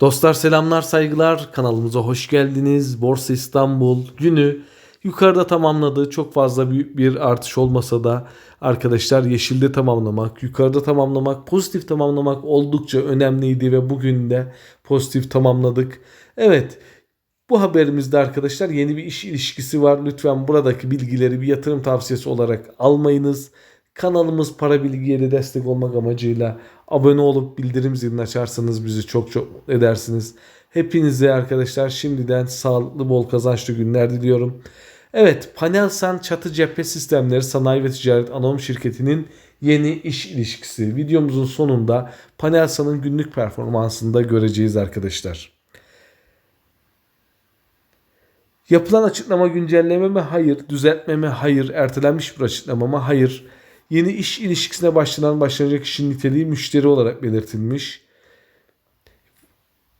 Dostlar selamlar saygılar kanalımıza hoş geldiniz. Borsa İstanbul günü yukarıda tamamladı. Çok fazla büyük bir artış olmasa da arkadaşlar yeşilde tamamlamak, yukarıda tamamlamak, pozitif tamamlamak oldukça önemliydi ve bugün de pozitif tamamladık. Evet bu haberimizde arkadaşlar yeni bir iş ilişkisi var. Lütfen buradaki bilgileri bir yatırım tavsiyesi olarak almayınız. Kanalımız para bilgiye destek olmak amacıyla abone olup bildirim zilini açarsanız bizi çok çok edersiniz. Hepinize arkadaşlar şimdiden sağlıklı bol kazançlı günler diliyorum. Evet Panelsan Çatı Cephe Sistemleri Sanayi ve Ticaret Anonim Şirketi'nin yeni iş ilişkisi. Videomuzun sonunda Panelsan'ın günlük performansını da göreceğiz arkadaşlar. Yapılan açıklama güncelleme mi? Hayır. Düzeltme mi? Hayır. Ertelenmiş bir açıklama mı? Hayır. Yeni iş ilişkisine başlanan başlanacak kişinin niteliği müşteri olarak belirtilmiş.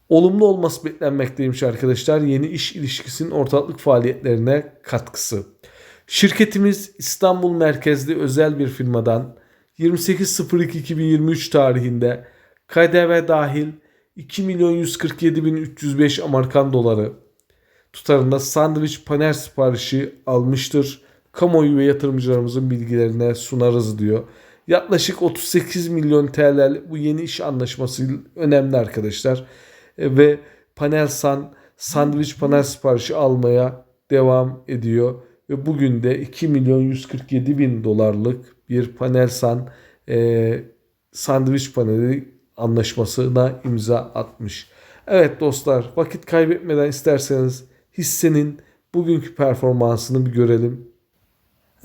Olumlu olması beklenmekteymiş arkadaşlar. Yeni iş ilişkisinin ortaklık faaliyetlerine katkısı. Şirketimiz İstanbul merkezli özel bir firmadan 28.02.2023 tarihinde KDV dahil 2 milyon 147 bin 305 Amerikan doları tutarında sandviç panel siparişi almıştır. Kamuoyu ve yatırımcılarımızın bilgilerine sunarız diyor. Yaklaşık 38 milyon TL bu yeni iş anlaşması önemli arkadaşlar. E, ve Panelsan sandviç panel siparişi almaya devam ediyor. Ve bugün de 2 milyon 147 bin dolarlık bir Panelsan e, sandviç paneli anlaşmasına imza atmış. Evet dostlar vakit kaybetmeden isterseniz hissenin bugünkü performansını bir görelim.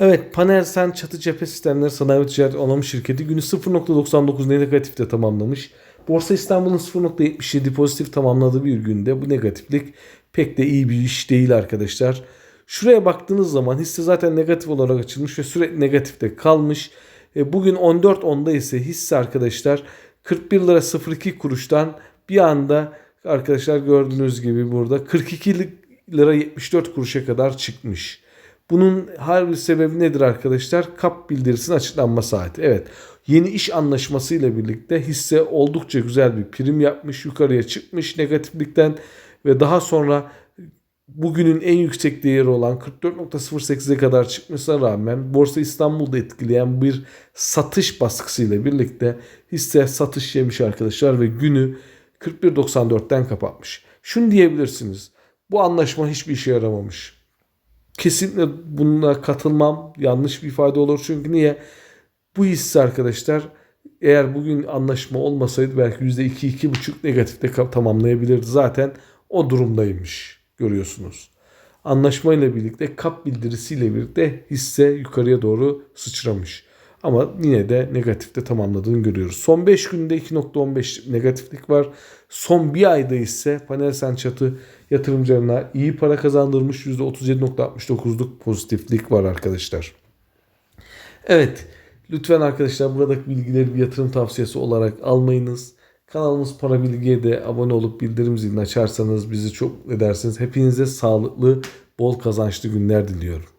Evet Panelsen Çatı Cephe Sistemleri Sanayi ve Ticaret Anonim Şirketi günü 0.99 negatifte tamamlamış. Borsa İstanbul'un 0.77 pozitif tamamladığı bir günde bu negatiflik pek de iyi bir iş değil arkadaşlar. Şuraya baktığınız zaman hisse zaten negatif olarak açılmış ve sürekli negatifte kalmış. E, bugün 14.10'da ise hisse arkadaşlar 41 lira 02 kuruştan bir anda arkadaşlar gördüğünüz gibi burada 42 lira 74 kuruşa kadar çıkmış. Bunun her bir sebebi nedir arkadaşlar? Kap bildirisinin açıklanma saati. Evet yeni iş anlaşması ile birlikte hisse oldukça güzel bir prim yapmış. Yukarıya çıkmış negatiflikten ve daha sonra bugünün en yüksek değeri olan 44.08'e kadar çıkmasına rağmen Borsa İstanbul'da etkileyen bir satış baskısıyla birlikte hisse satış yemiş arkadaşlar ve günü 41.94'ten kapatmış. Şunu diyebilirsiniz. Bu anlaşma hiçbir işe yaramamış. Kesinlikle bununla katılmam. Yanlış bir ifade olur. Çünkü niye? Bu hisse arkadaşlar eğer bugün anlaşma olmasaydı belki %2-2,5 negatifte tamamlayabilirdi. Zaten o durumdaymış görüyorsunuz. Anlaşma ile birlikte kap bildirisiyle birlikte hisse yukarıya doğru sıçramış. Ama yine de negatifte tamamladığını görüyoruz. Son 5 günde 2.15 negatiflik var. Son bir ayda ise Panelsen Çatı yatırımcılarına iyi para kazandırmış. %37.69'luk pozitiflik var arkadaşlar. Evet. Lütfen arkadaşlar buradaki bilgileri bir yatırım tavsiyesi olarak almayınız. Kanalımız Para Bilgi'ye de abone olup bildirim zilini açarsanız bizi çok edersiniz. Hepinize sağlıklı, bol kazançlı günler diliyorum.